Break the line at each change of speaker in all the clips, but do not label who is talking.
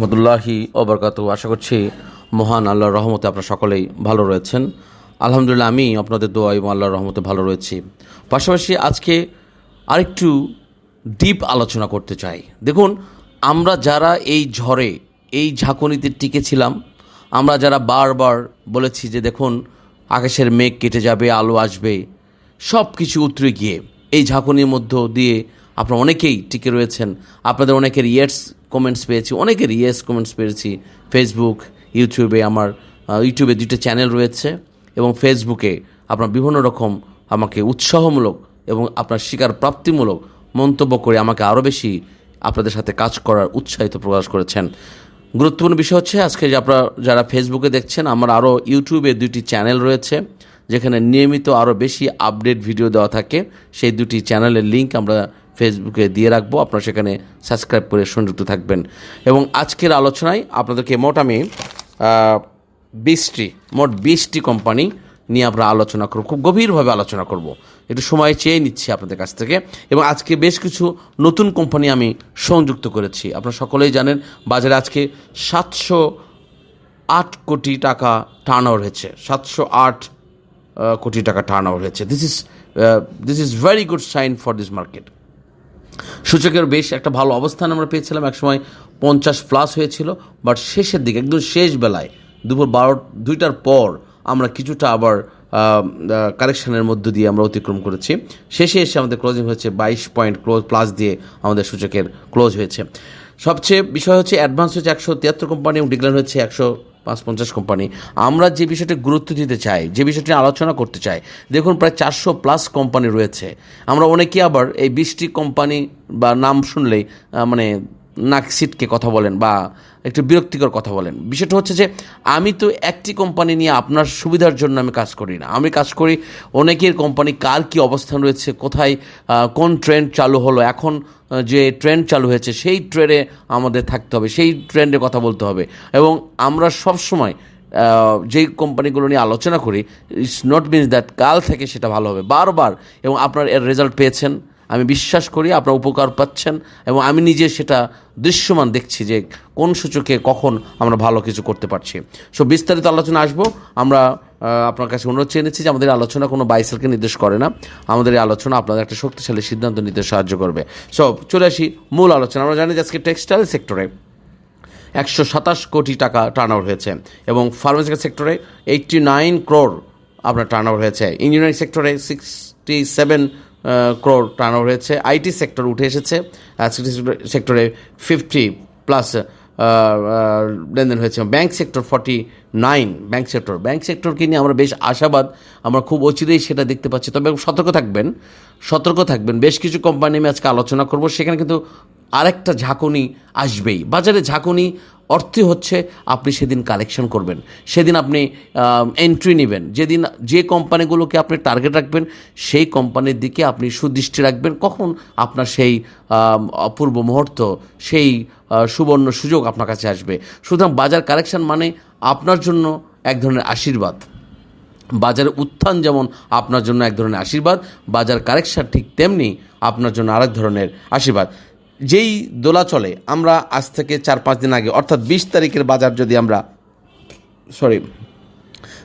রহমতুল্লাহি ওবরকাত আশা করছি মহান আল্লাহর রহমতে আপনারা সকলেই ভালো রয়েছেন। আলহামদুলিল্লাহ, আমি আপনাদের দোয়া এবং আল্লাহর রহমতে ভালো রয়েছি। পাশাপাশি আজকে আরেকটু ডিপ আলোচনা করতে চাই। দেখুন, আমরা যারা এই ঝড়ে, এই ঝাঁকুনিতে টিকেছিলাম, আমরা যারা বারবার বলেছি যে, দেখুন, আকাশের মেঘ কেটে যাবে, আলো আসবে সব কিছু উতরে গিয়ে, এই ঝাঁকুনির মধ্য দিয়ে আপনারা অনেকেই টিকে রয়েছেন। আপনাদের অনেকের ইয়েস কমেন্টস পেয়েছি, অনেকের ইয়েস কমেন্টস পেয়েছি ফেসবুক ইউটিউবে আমার ইউটিউবে দুটো চ্যানেল রয়েছে এবং ফেসবুকে আপনার বিভিন্ন রকম আমাকে উৎসাহমূলক এবং আপনার শিকার প্রাপ্তিমূলক মন্তব্য করে আমাকে আরও বেশি আপনাদের সাথে কাজ করার উৎসাহিত প্রকাশ করেছেন। গুরুত্বপূর্ণ বিষয় হচ্ছে আজকে যে আপনারা যারা ফেসবুকে দেখছেন, আমার আরও ইউটিউবে দুটি চ্যানেল রয়েছে, যেখানে নিয়মিত আরও বেশি আপডেট ভিডিও দেওয়া থাকে। সেই দুটি চ্যানেলের লিঙ্ক আমরা ফেসবুকে দিয়ে রাখব। আপনারা সেখানে সাবস্ক্রাইব করে সংযুক্ত থাকবেন। এবং আজকের আলোচনায় আপনাদেরকে মোট আমি বিশটি, মোট বিশটি কোম্পানি নিয়ে আমরা আলোচনা করব। খুব গভীরভাবে আলোচনা করব। একটু সময় চেয়ে নিচ্ছি আপনাদের কাছ থেকে। এবং আজকে বেশ কিছু নতুন কোম্পানি আমি সংযুক্ত করেছি। আপনারা সকলেই জানেন, বাজারে আজকে সাতশো আট কোটি টাকা টার্ন ওভার হয়েছে। সাতশো আট কোটি টাকা টার্ন ওভার হয়েছে this is this is very good sign for this market সূচকের বেশ একটা ভালো অবস্থান আমরা পেয়েছিলাম। একসময় পঞ্চাশ প্লাস হয়েছিল বাট শেষের দিকে, একদম শেষ বেলায়, দুপুর বারো, দুইটার পর আমরা কিছুটা আবার কারেকশনের মধ্য দিয়ে আমরা অতিক্রম করেছি। শেষে এসে আমাদের ক্লোজিং হয়েছে বাইশ পয়েন্ট ক্লোজ প্লাস দিয়ে আমাদের সূচকের ক্লোজ হয়েছে। সবচেয়ে বিষয় হচ্ছে অ্যাডভান্স হচ্ছে একশো তিয়াত্তর কোম্পানি এবং ডিক্লার হচ্ছে একশো পাঁচ পঞ্চাশ কোম্পানি। আমরা যে বিষয়টি গুরুত্ব দিতে চাই, যে বিষয়টি আলোচনা করতে চাই, দেখুন প্রায় চারশো প্লাস কোম্পানি রয়েছে। আমরা অনেকে আবার এই বিশটি কোম্পানি বা নাম শুনলেই মানে নাক সিটকে কথা বলেন বা একটু বিরক্তিকর কথা বলেন। বিষয়টা হচ্ছে যে আমি তো একটি কোম্পানি নিয়ে আপনার সুবিধার জন্য আমি কাজ করি না। আমি কাজ করি অনেকের কোম্পানি কার কি অবস্থান রয়েছে কোথায় কোন ট্রেন্ড চালু হলো এখন যে ট্রেন্ড চালু হয়েছে সেই ট্রেনে আমাদের থাকতে হবে সেই ট্রেন্ডে কথা বলতে হবে। এবং আমরা সব সময় আহ, যেই কোম্পানিগুলো নিয়ে আলোচনা করি ইটস নট মিনস দ্যাট কাল থেকে সেটা ভালো হবে। বারবার এবং আপনার এর রেজাল্ট পেয়েছেন আমি বিশ্বাস করি আপনারা উপকার পাচ্ছেন এবং আমি নিজে সেটা দৃশ্যমান দেখছি যে কোন সূচকে কখন আমরা ভালো কিছু করতে পারছি। সো বিস্তারিত আলোচনা আসব। আমরা আপনার কাছে অনুরোধ চেয়ে নিচ্ছি যে আমাদের আলোচনা কোনো বাইসেলকে নির্দেশ করে না। আমাদের এই আলোচনা আপনাদের একটা শক্তিশালী সিদ্ধান্ত নিতে সাহায্য করবে। সো চলে আসি মূল আলোচনা। আমরা জানি যে আজকে টেক্সটাইল সেক্টরে একশো সাতাশ কোটি টাকা টার্ন হয়েছে এবং ফার্মাসিউটিক্যাল সেক্টরে এইটটি নাইন ক্রোর আপনার টার্ন হয়েছে। ইঞ্জিনিয়ারিং সেক্টরে সিক্সটি সেভেন ক্রোর টার্ন হয়েছে। আইটি সেক্টর উঠে এসেছে। সেক্টরে ফিফটি প্লাস লেনদেন হয়েছে। Bank sector forty nine bank sector bank সেক্টরকে নিয়ে আমরা বেশ আশাবাদ, আমরা খুব অচিরেই সেটা দেখতে পাচ্ছি। তবে সতর্ক থাকবেন সতর্ক থাকবেন। বেশ কিছু কোম্পানি আমি আজকে আলোচনা করব, সেখানে কিন্তু আরেকটা ঝাঁকুনি আসবেই। বাজারে ঝাঁকুনি, অর্থই হচ্ছে আপনি সেদিন কালেকশন করবেন। সেদিন আপনি এন্ট্রি নেবেন। যেদিন যে কোম্পানিগুলোকে আপনি টার্গেট রাখবেন, সেই কোম্পানির দিকে আপনি সুদৃষ্টি রাখবেন। কখন আপনার সেই অপূর্ব মুহূর্ত, সেই সুবর্ণ সুযোগ আপনার কাছে আসবে। সুতরাং বাজার কারেকশান মানে আপনার জন্য এক ধরনের আশীর্বাদ। বাজারের উত্থান যেমন আপনার জন্য এক ধরনের আশীর্বাদ, বাজার কারেকশান ঠিক তেমনি আপনার জন্য আরেক ধরনের আশীর্বাদ। যেই দোলা চলে, আমরা আজ থেকে চার পাঁচ দিন আগে, অর্থাৎ বিশ তারিখের বাজার যদি আমরা সরি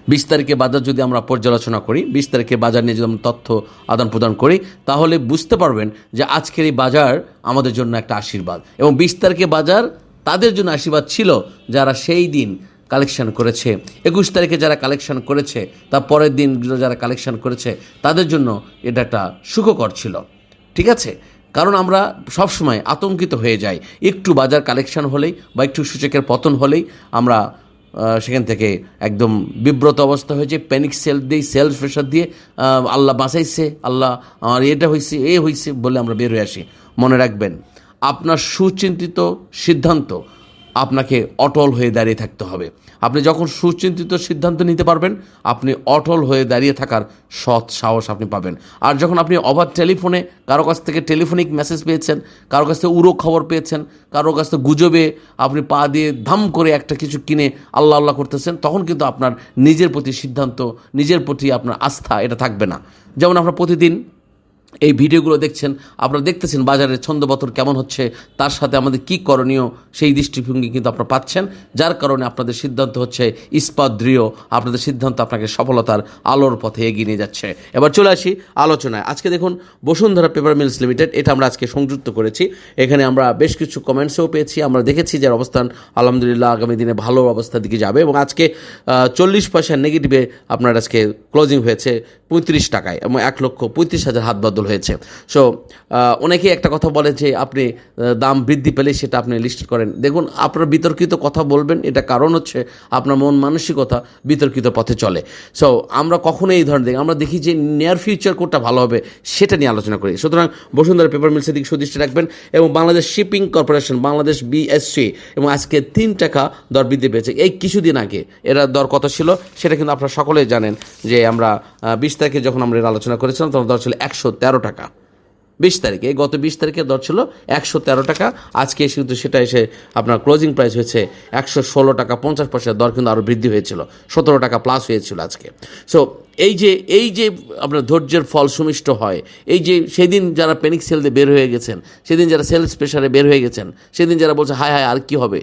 বিশ তারিখে বাজার যদি আমরা পর্যালোচনা করি, বিশ তারিখে বাজার নিয়ে যদি আমরা তথ্য আদান প্রদান করি, তাহলে বুঝতে পারবেন যে আজকের এই বাজার আমাদের জন্য একটা আশীর্বাদ। এবং বিশ তারিখে বাজার তাদের জন্য আশীর্বাদ ছিল যারা সেই দিন কালেকশন করেছে। একুশ তারিখে যারা কালেকশন করেছে, তার পরের দিন যারা কালেকশন করেছে, তাদের জন্য এটা একটা সুখকর ছিল। ঠিক আছে? কারণ আমরা সবসময় আতঙ্কিত হয়ে যাই। একটু বাজার কালেকশন হলেই বা একটু সূচকের পতন হলেই আমরা সেখান থেকে একদম বিব্রত অবস্থা হয়েছে। প্যানিক সেল দিয়ে সেল প্রেশার দিয়ে আল্লাহ বাঁচাইছে, আল্লাহ আমার এটা হয়েছে এ হয়েছে বলে আমরা বের হয়ে আসি। মনে রাখবেন, আপনার সুচিন্তিত সিদ্ধান্ত আপনাকে অটল হয়ে দাঁড়িয়ে থাকতে হবে। আপনি যখন সুচিন্তিত সিদ্ধান্ত নিতে পারবেন, আপনি অটল হয়ে দাঁড়িয়ে থাকার সৎ সাহস আপনি পাবেন। আর যখন আপনি অবাধ টেলিফোনে কারও কাছ থেকে টেলিফোনিক মেসেজ পেয়েছেন, কারও কাছ থেকে উড়ো খবর পেয়েছেন, কারও কাছ থেকে গুজবে আপনি পা দিয়ে ধাম করে একটা কিছু কিনে আল্লাহ আল্লাহ করতেছেন, তখন কিন্তু আপনার নিজের প্রতি সিদ্ধান্ত, নিজের প্রতি আপনার আস্থা এটা থাকবে না। যেমন আমরা প্রতিদিন এই ভিডিওগুলো দেখছেন, আপনারা দেখতেছেন বাজারের ছন্দপতন কেমন হচ্ছে, তার সাথে আমাদের কি করণীয় সেই দৃষ্টিভঙ্গি কিন্তু আপনারা পাচ্ছেন, যার কারণে আপনাদের সিদ্ধান্ত হচ্ছে ইস্পাত দৃঢ়, আপনাদের সিদ্ধান্ত আপনাকে সফলতার আলোর পথে এগিয়ে নিয়ে যাচ্ছে। এবার চলে আসি আলোচনায়। আজকে দেখুন, বসুন্ধরা পেপার মিলস লিমিটেড, এটা আমরা আজকে সংযুক্ত করেছি। এখানে আমরা বেশ কিছু কমেন্টসও পেয়েছি, আমরা দেখেছি যার অবস্থান, আলহামদুলিল্লাহ আগামী দিনে ভালো অবস্থার দিকে যাবে এবং আজকে চল্লিশ পয়সা নেগেটিভে আপনার আজকে ক্লোজিং হয়েছে পঁয়ত্রিশ টাকায় এবং এক লক্ষ পঁয়ত্রিশ হাজার হাত বদল হয়েছে। সো অনেকেই একটা কথা বলে যে আপনি দাম বৃদ্ধি পেলে সেটা আপনি লিস্ট করেন। দেখুন, আপনার বিতর্কিত কথা বলবেন, এটা কারণ হচ্ছে আপনার মন মানসিকতা বিতর্কিত পথে চলে। সো আমরা কখনো এই ধরনের দেখি, আমরা দেখি যে নিয়ার ফিউচার কোনটা ভালো হবে, সেটা নিয়ে আলোচনা করি। সুতরাং বসুন্ধরা পেপার মিলসের দিকে সুদৃষ্টি রাখবেন এবং Bangladesh shipping corporation Bangladesh BSC এবং আজকে তিন টাকা দর বৃদ্ধি পেয়েছে। এই কিছুদিন আগে এরা দর কত ছিল, সেটা কিন্তু আপনারা সকলেই জানেন যে আমরা বিশ তারিখে যখন আমরা আলোচনা করেছিলাম, তখন দর ছিল একশো তেরো টাকা। বিশ তারিখে, গত বিশ তারিখে দর ছিল একশো তেরো টাকা। আজকে কিন্তু সেটা এসে আপনার ক্লোজিং প্রাইস হয়েছে একশো ষোলো টাকা পঞ্চাশ পয়সার দর কিন্তু আরও বৃদ্ধি হয়েছিল, সতেরো টাকা প্লাস হয়েছিল আজকে। সো এই যে এই যে আপনার ধৈর্যের ফল সুমিষ্ট হয়, এই যে সেদিন যারা প্যানিক সেল দিয়ে বের হয়ে গেছেন, সেদিন যারা সেলস প্রেশারে বের হয়ে গেছেন, সেদিন যারা বলছে, হায় হায়, আর কি হবে?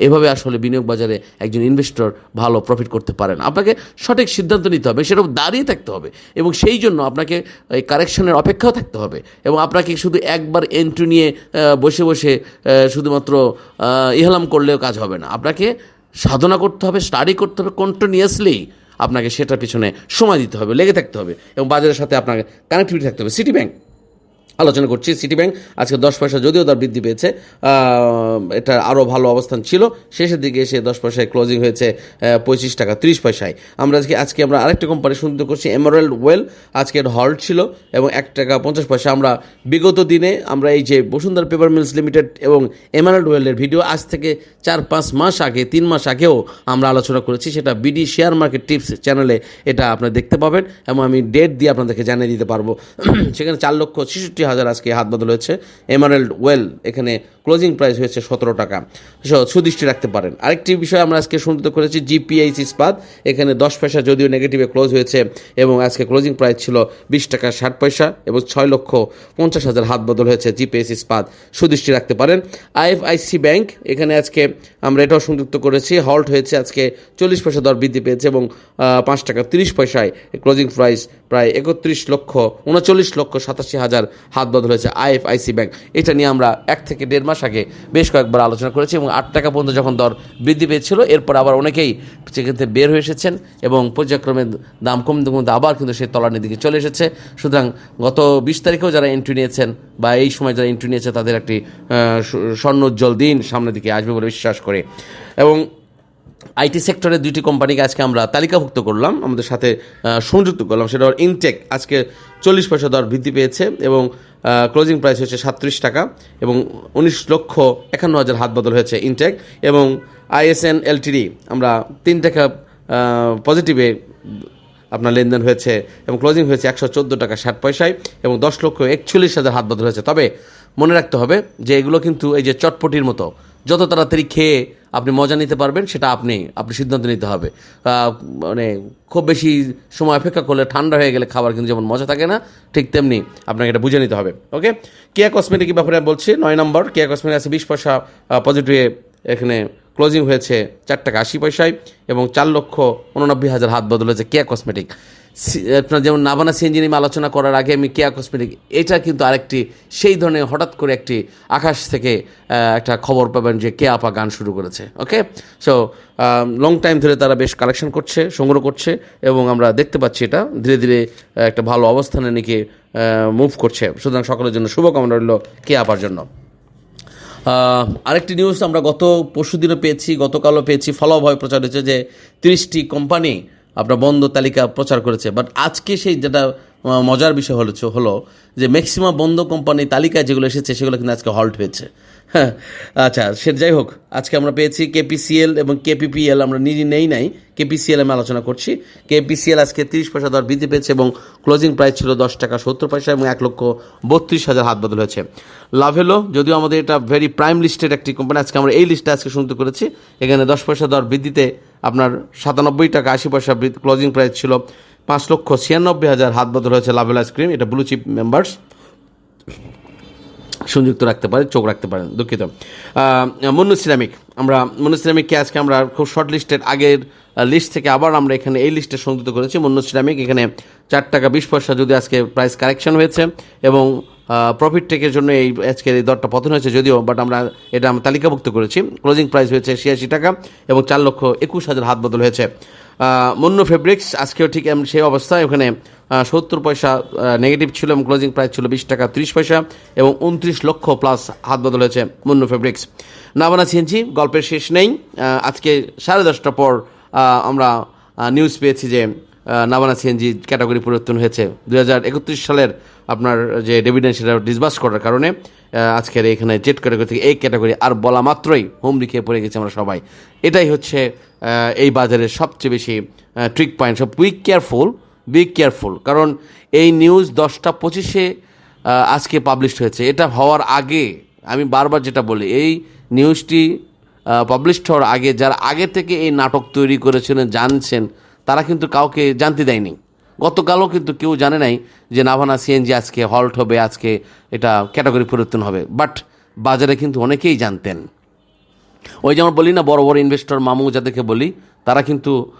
এভাবে আসলে বিনিয়োগ বাজারে একজন ইনভেস্টর ভালো প্রফিট করতে পারেন আপনাকে সঠিক সিদ্ধান্ত নিতে হবে সেটা দাঁড়িয়ে থাকতে হবে এবং সেই জন্য আপনাকে এই কারেকশনের অপেক্ষাও থাকতে হবে এবং আপনাকে শুধু একবার এন্ট্রি নিয়ে বসে বসে শুধুমাত্র ইহলাম করলেও কাজ হবে না। আপনাকে সাধনা করতে হবে স্টাডি করতে হবে কন্টিনিউয়াসলি আপনাকে সেটার পিছনে সময় দিতে হবে, লেগে থাকতে হবে এবং বাজারের সাথে আপনাকে কানেক্টিভিটি থাকতে হবে। সিটি ব্যাংক আলোচনা করছি সিটি ব্যাংক। আজকে দশ পয়সা যদিও দর বৃদ্ধি পেয়েছে এটা আরও ভালো অবস্থান ছিল। শেষের দিকে এসে দশ পয়সায় ক্লোজিং হয়েছে পঁচিশ টাকা, তিরিশ পয়সায়। আমরা আজকে আজকে আমরা আরেকটা কোম্পানি শুনতে করছি এমারেল্ড ওয়েল আজকে এর হল্ট ছিল এবং এক টাকা পঞ্চাশ পয়সা। আমরা বিগত দিনে আমরা এই যে বসুন্ধরা পেপার মিলস লিমিটেড এবং এমারেল্ড ওয়েলের ভিডিও আজ থেকে চার পাঁচ মাস আগে, তিন মাস আগেও আমরা আলোচনা করেছি। সেটা বিডি শেয়ার মার্কেট টিপস চ্যানেলে এটা আপনারা দেখতে পাবেন এবং আমি ডেট দিয়ে আপনাদেরকে জানিয়ে দিতে পারব। সেখানে চার লক্ষ ছেষট্টি হাজার আজকে হাত বদল হয়েছে। এমারেল্ড ওয়েল এখানে ক্লোজিং প্রাইস হয়েছে সতেরো টাকা। সুদৃষ্টি রাখতে পারেন। আরেকটি বিষয় আমরা আজকে শুনতে করেছি, জিপিএইচ ইস্পাত। এখানে দশ পয়সা যদিও নেগেটিভে ক্লোজ হয়েছে এবং আজকে ক্লোজিং প্রাইস ছিল বিশ টাকা ষাট পয়সা এবং ছয় লক্ষ পঞ্চাশ হাজার হাত বদল হয়েছে জিপিএইচ ইস্পাত। সুদৃষ্টি রাখতে পারেন। আইএফআইসি ব্যাংক, এখানে আজকে আমরা এটাও সংযুক্ত করেছি, হল্ট হয়েছে আজকে চল্লিশ পয়সা দর বৃদ্ধি পেয়েছে এবং পাঁচ টাকা তিরিশ পয়সায় ক্লোজিং প্রাইস প্রায় একত্রিশ লক্ষ, উনচল্লিশ লক্ষ সাতাশি হাজার হাত বদল হয়েছে আইএফআইসি ব্যাংক। এটা নিয়ে আমরা এক থেকে দেড় মাস আগে বেশ কয়েকবার আলোচনা করেছি এবং আট টাকা পর্যন্ত যখন দর বৃদ্ধি পেয়েছিল, এরপর আবার অনেকেই সেখান থেকে বের হয়ে এসেছেন এবং পর্যায়ক্রমে দাম কমতে কমতে আবার কিন্তু সেই তলানির দিকে চলে এসেছে। সুতরাং গত বিশ তারিখেও যারা এন্ট্রি নিয়েছেন বা এই সময় যারা এন্ট্রি নিয়েছে, তাদের একটি স্বর্ণোজ্জ্বল দিন সামনের দিকে আসবে বলে বিশ্বাস করে। এবং আইটি সেক্টরের দুইটি কোম্পানিকে আজকে আমরা তালিকাভুক্ত করলাম। আমাদের সাথে সংযুক্ত করলাম। সেটা ইনটেক আজকে চল্লিশ পয়সা দর বৃদ্ধি পেয়েছে এবং ক্লোজিং প্রাইস হয়েছে সাতত্রিশ টাকা এবং উনিশ লক্ষ একান্ন হাজার হাত বদল হয়েছে ইনটেক এবং আইএসএন এলটিডি। আমরা তিন টাকা পজিটিভে আপনার লেনদেন হয়েছে এবং ক্লোজিং হয়েছে একশো চোদ্দ টাকা ষাট পয়সায় এবং দশ লক্ষ একচল্লিশ হাজার হাত বদল হয়েছে। তবে মনে রাখতে হবে যে এগুলো কিন্তু এই যে চটপটির মতো। যত তাড়াতাড়ি খেয়ে আপনি মজা নিতে পারবেন, সেটা আপনি আপনি সিদ্ধান্ত নিতে হবে। মানে খুব বেশি সময় অপেক্ষা করলে ঠান্ডা হয়ে গেলে খাবার কিন্তু যেমন মজা থাকে না, ঠিক তেমনি আপনাকে এটা বুঝে নিতে হবে। ওকে কেয়া কসমেটিক ব্যাপারে বলছি, নয় নম্বর, কেয়া কসমেটিক আছে বিশ পয়সা পজিটিভে এখানে ক্লোজিং হয়েছে চার টাকা আশি পয়সায় এবং চার লক্ষ উননব্বই হাজার হাত বদল হয়েছে কেয়া কসমেটিক। আপনার যেমন নাবানা সিএনজি নিয়ে আলোচনা করার আগে আমি কেয়া কসমেটিক, এটা কিন্তু আরেকটি, সেই ধরনের হঠাৎ করে একটি আকাশ থেকে একটা খবর পাবেন যে কে আপা গান শুরু করেছে, ওকে? সো লং টাইম ধরে তারা বেশ কালেকশন করছে, সংগ্রহ করছে এবং আমরা দেখতে পাচ্ছি এটা, ধীরে ধীরে একটা ভালো অবস্থানে নিকে মুভ করছে। সুতরাং সকলের জন্য শুভকামনা রইল কে আপার জন্য। আরেকটি নিউজ আমরা গত পরশু দিনও পেয়েছি, গতকালও পেয়েছি। ফলো ভয় প্রচার হয়েছে যে তিরিশটি কোম্পানি আপনার বন্ধ তালিকা প্রচার করেছে। বাট আজকে সেই যেটা মজার বিষয় হলো হলো যে ম্যাক্সিমাম বন্ধ কোম্পানি তালিকায় যেগুলো এসেছে, সেগুলো কিন্তু আজকে হল্ট হয়েছে। হ্যাঁ আচ্ছা সে যাই হোক, আজকে আমরা পেয়েছি কেপিসিএল এবং কেপিপিএল আমরা নিজে নেই নাই, কেপিসিএল আমি আলোচনা করছি। কেপিসিএল আজকে তিরিশ পয়সা দর বৃদ্ধি পেয়েছে এবং ক্লোজিং প্রাইস ছিল দশ টাকা সত্তর পয়সা এবং এক লক্ষ বত্রিশ হাজার হাত বদল হয়েছে। লাভেলো যদিও আমাদের এটা ভেরি প্রাইম লিস্টেড একটি কোম্পানি আজকে আমরা এই লিস্টে আজকে শুনতে করেছি। এখানে দশ পয়সা দর বৃদ্ধিতে আপনার সাতানব্বই টাকা আশি পয়সা ক্লোজিং প্রাইস ছিল পাঁচ লক্ষ ছিয়ানব্বই হাজার হাত বদল হয়েছে লাভেল আইসক্রিম এটা ব্লু চিপ মেম্বার্স সংযুক্ত রাখতে পারেন চোখ রাখতে পারেন দুঃখিত। মুন্নু সিরামিক, আমরা মুন্নু সিরামিককে আজকে আমরা খুব শর্ট লিস্টের আগের লিস্ট থেকে আবার আমরা এখানে এই লিস্টে সংযুক্ত করেছি। মুন্নু সিরামিক, এখানে চার টাকা বিশ পয়সা যদি আজকে প্রাইস কারেকশন হয়েছে এবং প্রফিট টেকের জন্য এই আজকের এই দরটা পতন হয়েছে যদিও বাট আমরা এটা আমরা তালিকাভুক্ত করেছি। ক্লোজিং প্রাইস হয়েছে ছিয়াশি টাকা এবং চার লক্ষ একুশ হাজার হাত বদল হয়েছে। মুন্নু ফেব্রিক্স, আজকেও ঠিক সেই অবস্থা ওখানে সত্তর পয়সা নেগেটিভ ছিল এবং ক্লোজিং প্রাইস ছিল বিশ টাকা ত্রিশ পয়সা এবং উনত্রিশ লক্ষ প্লাস হাত বদল হয়েছে মুন্নু ফেব্রিক্স। নাবানা সিএনজি গল্পের শেষ নেই। আজকে সাড়ে দশটা পর আমরা নিউজ পেয়েছি যে নাবানা সিএনজি ক্যাটাগরি পরিবর্তন হয়েছে। দুই হাজার একত্রিশ সালের আপনার যে ডিভিডেন্ড সেটা ডিসবার্স করার কারণে আজকের এখানে জেড ক্যাটাগরি থেকে এই ক্যাটাগরি আর বলা মাত্রই হোম লিখে পড়ে গেছি আমরা সবাই। এটাই হচ্ছে এই বাজারের সবচেয়ে বেশি ট্রিক পয়েন্ট সব উই কেয়ারফুল বি কেয়ারফুল কারণ এই নিউজ দশটা পঁচিশে আজকে পাবলিশ হয়েছে। এটা হওয়ার আগে, আমি বারবার যেটা বলি, এই নিউজটি পাবলিশ হওয়ার আগে, যারা আগে থেকে এই নাটক তৈরি করেছিলেন জানছেন, তারা কিন্তু কাউকে জানতে দেয়নি। গতকালও কিন্তু কেউ জানে নাই যে নাভানা সিএনজি আজকে হল্ট হবে, আজকে এটা ক্যাটাগরি পরিবর্তন হবে। বাট বাজারে কিন্তু অনেকেই জানতেন। ওই যেমন বলি না, বড় বড় ইনভেস্টর মামু যাদেরকে বলি, তারা কিন্তু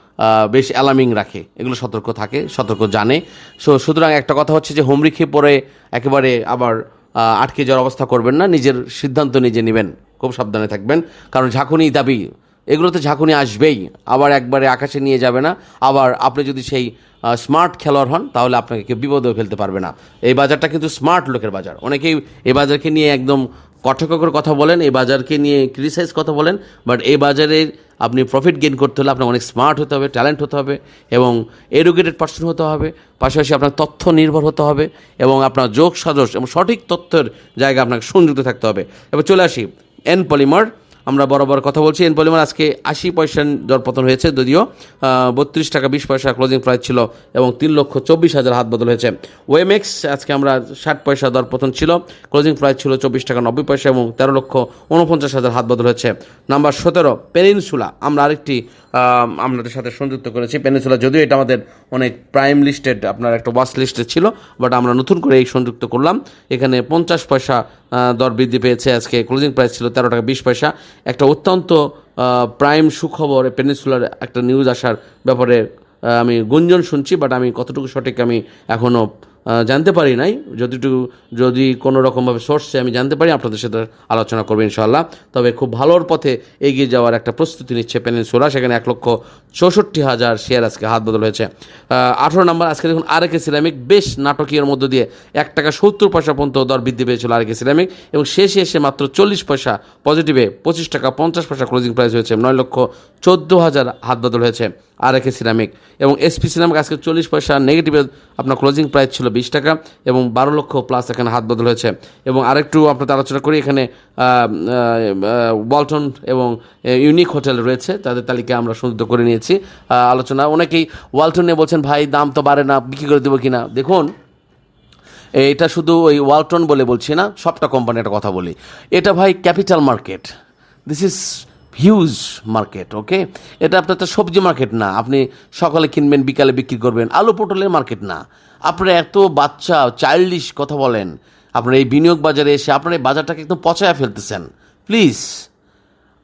বেশ অ্যালার্মিং রাখে। এগুলো সতর্ক থাকে, সতর্ক জানে। সো, সুতরাং একটা কথা হচ্ছে যে হোমরিখে পরে একেবারে আবার আটকে যাওয়ার অবস্থা করবেন না। নিজের সিদ্ধান্ত নিজে নেবেন। খুব সাবধানে থাকবেন। কারণ ঝাঁকুনি দাবি, এগুলোতে ঝাঁকুনি আসবেই। আবার একবারে আকাশে নিয়ে যাবে না। আবার আপনি যদি সেই স্মার্ট খেলোয়াড় হন, তাহলে আপনাকে কেউ বিপদেও ফেলতে পারবে না। এই বাজারটা কিন্তু স্মার্ট লোকের বাজার। অনেকেই এই বাজারকে নিয়ে একদম কঠোর কথা বলেন, এই বাজারকে নিয়ে ক্রিটিসাইজ কথা বলেন বাট এই বাজারে আপনি প্রফিট গেইন করতে হলে আপনার অনেক স্মার্ট হতে হবে ট্যালেন্ট হতে হবে, এবং এডুকেটেড পার্সন হতে হবে, পাশাপাশি আপনার তথ্য নির্ভর হতে হবে, এবং আপনার যোগ সাজস এবং সঠিক তথ্যের জায়গা আপনাকে সংযুক্ত থাকতে হবে। এবার চলে আসি এন পলিমার আমরা বরাবর কথা বলছি। এন পলিমার আজকে আশি পয়সা দরপতন হয়েছে যদিও বত্রিশ টাকা বিশ পয়সা ক্লোজিং প্রাইস ছিল এবং তিন লক্ষ চব্বিশ হাজার হাত বদল হয়েছে। ওয়েমেক্স আজকে আমরা ষাট পয়সা দরপতন ছিল ক্লোজিং প্রাইস ছিল চব্বিশ টাকা নব্বই পয়সা এবং তেরো লক্ষ উনপঞ্চাশ হাজার হাত বদল হয়েছে। নাম্বার সতেরো পেনিনসুলা আমরা আরেকটি আপনাদের সাথে সংযুক্ত করেছি। পেনিনসুলা যদিও এটা আমাদের অনেক প্রাইম লিস্টেড আপনার একটা ওয়াচ লিস্টে ছিল বাট আমরা নতুন করে এই সংযুক্ত করলাম। এখানে পঞ্চাশ পয়সা দর বৃদ্ধি পেয়েছে। আজকে ক্লোজিং প্রাইস ছিল তেরো টাকা বিশ পয়সা। একটা অত্যন্ত প্রাইম সুখবর পেনিনসুলার একটা নিউজ আসার ব্যাপারে আমি গুঞ্জন শুনছি বাট আমি কতটুকু সঠিক আমি এখনও জানতে পারি নাই। যতটুকু, যদি কোনো রকমভাবে সোর্সে আমি জানতে পারি, আপনাদের সাথে আলোচনা করব ইনশাল্লাহ তবে খুব ভালোর পথে এগিয়ে যাওয়ার একটা প্রস্তুতি নিচ্ছে পেনিনসুলা, সেখানে এক লক্ষ চৌষট্টি হাজার শেয়ার আজকে হাত বদল হয়েছে। আঠেরো নম্বর, আজকে দেখুন আরেকে সিরামিক, বেশ নাটকীয়ের মধ্য দিয়ে এক টাকা সত্তর পয়সা পর্যন্ত দর বৃদ্ধি পেয়েছিল আরেকে সিরামিক, এবং শেষে এসে মাত্র চল্লিশ পয়সা পজিটিভে পঁচিশ টাকা পঞ্চাশ পয়সা ক্লোজিং প্রাইস হয়েছে নয় লক্ষ চোদ্দ হাজার হাত বদল হয়েছে আর একে সিরামিক। এবং এসপি সিরামিক আজকে চল্লিশ পয়সা নেগেটিভে আপনার ক্লোজিং প্রাইস ছিল বিশ টাকা এবং বারো লক্ষ প্লাস এখানে হাত বদল হয়েছে। এবং আরেকটু আপনাদের আলোচনা করি, এখানে ওয়ালটন এবং ইউনিক হোটেল রয়েছে, তাদের তালিকা আমরা সংযুক্ত করে নিয়েছি। আলোচনা, অনেকেই ওয়ালটন নিয়ে বলছেন, ভাই, দাম তো বাড়ে না, বিক্রি করে দেবো কিনা? দেখুন, এটা শুধু ওই ওয়ালটন বলে বলছি না, সবটা কোম্পানি একটা কথা বলি। এটা ভাই capital market this is huge market okay এটা আপনার তো সবজি মার্কেট না। আপনি সকালে কিনবেন, বিকালে বিক্রি করবেন। আলু পটলের মার্কেট না। আপনার এত বাচ্চা চাইল্ডিশ কথা বলেন। আপনার এই বিনিয়োগ বাজারে এসে আপনার এই বাজারটাকে একদম পচায়া ফেলতেছেন। প্লিজ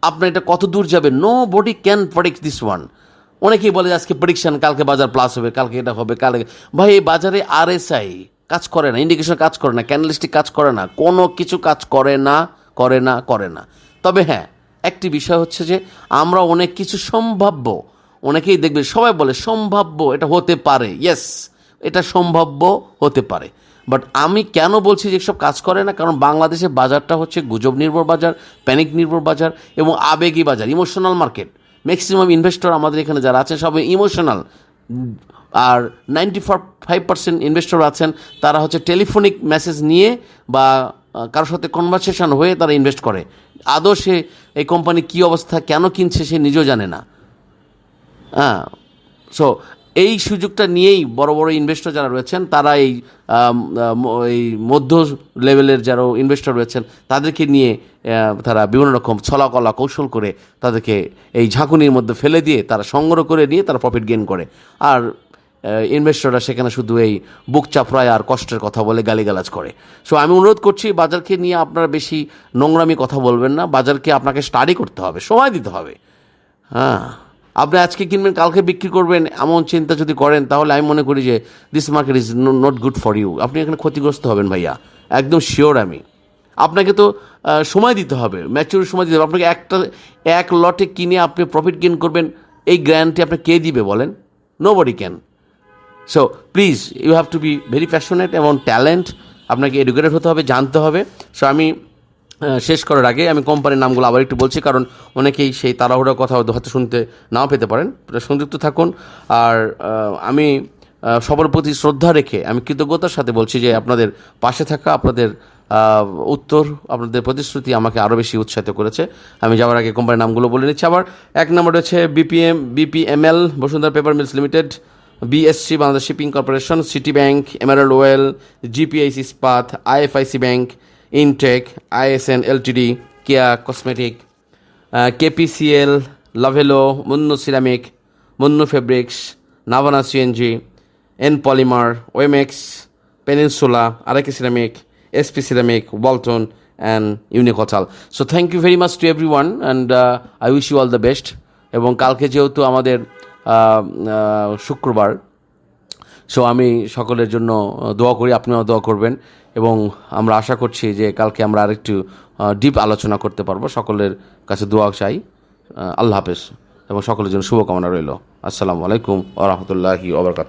আপনার এটা কত দূর যাবে? Nobody can predict this one অনেকেই বলে আজকে প্রেডিকশন কালকে বাজার প্লাস হবে, কালকে এটা হবে, কালকে ভাই, এই বাজারে আরএসআই কাজ করে না ইন্ডিকেশন কাজ করে না ক্যানালিস্টিক কাজ করে না, কোনো কিছু কাজ করে না করে না করে না। তবে হ্যাঁ একটি বিষয় হচ্ছে যে আমরা অনেক কিছু সম্ভাব্য, অনেকেই দেখবে, সবাই বলে সম্ভাব্য এটা হতে পারে ইয়েস এটা সম্ভাব্য হতে পারে। বাট আমি কেন বলছি যে এসব কাজ করে না? কারণ বাংলাদেশের বাজারটা হচ্ছে গুজব নির্ভর বাজার প্যানিক নির্ভর বাজার এবং আবেগী বাজার ইমোশনাল মার্কেট ম্যাক্সিমাম ইনভেস্টর আমাদের এখানে যারা আছেন সবাই ইমোশনাল আর নাইনটি ফাইভ পার্সেন্ট ইনভেস্টর আছেন, তারা হচ্ছে টেলিফোনিক মেসেজ নিয়ে বা কারোর সাথে কনভারসেশন হয়ে তারা ইনভেস্ট করে। আদৌ সে এই কোম্পানি কী অবস্থা, কেন কিনছে সে নিজেও জানে না। হ্যাঁ সো এই সুযোগটা নিয়েই বড় বড় ইনভেস্টর যারা রয়েছেন, তারা এই এই মধ্য লেভেলের যারা ইনভেস্টর রয়েছেন, তাদেরকে নিয়ে তারা বিভিন্ন রকম ছলাকলা কৌশল করে তাদেরকে এই ঝাঁকুনির মধ্যে ফেলে দিয়ে তারা সংগ্রহ করে নিয়ে তারা প্রফিট গেইন করে। আর ইনভেস্টররা সেখানে শুধু এই বুক চাপড়ায় আর কষ্টের কথা বলে গালিগালাজ করে। সো আমি অনুরোধ করছি, বাজারকে নিয়ে আপনারা বেশি নোংরামি কথা বলবেন না। বাজারকে আপনাকে স্টাডি করতে হবে, সময় দিতে হবে। হ্যাঁ। আপনি আজকে কিনবেন, কালকে বিক্রি করবেন, এমন চিন্তা যদি করেন, তাহলে আমি মনে করি যে this market is not good for you আপনি এখানে ক্ষতিগ্রস্ত হবেন ভাইয়া। একদম শিওর আমি। আপনাকে তো সময় দিতে হবে ম্যাচুর সময় দিতে হবে। আপনাকে একটা, এক লটে কিনে আপনি প্রফিট গেন করবেন, এই গ্যারান্টি আপনাকে কে দিবে বলেন? Nobody can so please you have to be very passionate এবং ট্যালেন্ট আপনাকে এডুকেটেড হতে হবে, জানতে হবে। সো আমি শেষ করার আগে আমি কোম্পানির নামগুলো আবার একটু বলছি, কারণ অনেকেই সেই তাড়াহুড়োর কথা হয়তো শুনতে নাও পেতে পারেন। সংযুক্ত থাকুন। আর আমি সবার প্রতি শ্রদ্ধা রেখে আমি কৃতজ্ঞতার সাথে বলছি যে আপনাদের পাশে থাকা, আপনাদের উত্তর, আপনাদের প্রতিশ্রুতি আমাকে আরও বেশি উৎসাহিত করেছে। আমি যাওয়ার আগে কোম্পানির নামগুলো বলে নিচ্ছি। আবার এক নম্বর হচ্ছে BPM BPML Bashundhara paper mills limited BSC Bangladesh shipping corporation city bank emerald oil GPIC Ispat IFIC bank intech ISN LTD Keya cosmetic KPCL Lovello Monno ceramic Monno fabrics Navana CNG N polymer ওয়েমেক্স peninsula RAK ceramic SP ceramic Walton and ইউনিকোথাল so thank you very much to everyone and I wish you all the best এবং কালকে যেহেতু আমাদের শুক্রবার। So আমি সকলের জন্য দোয়া করি, আপনিও দোয়া করবেন এবং আমরা আশা করছি যে কালকে আমরা আরেকটু ডিপ আলোচনা করতে পারব। সকলের কাছে দোয়া চাই আল্লাহ হাফেজ, এবং সকলের জন্য শুভকামনা রইল। আসসালামু আলাইকুম ওরহমতুল্লাহি ওবরকাত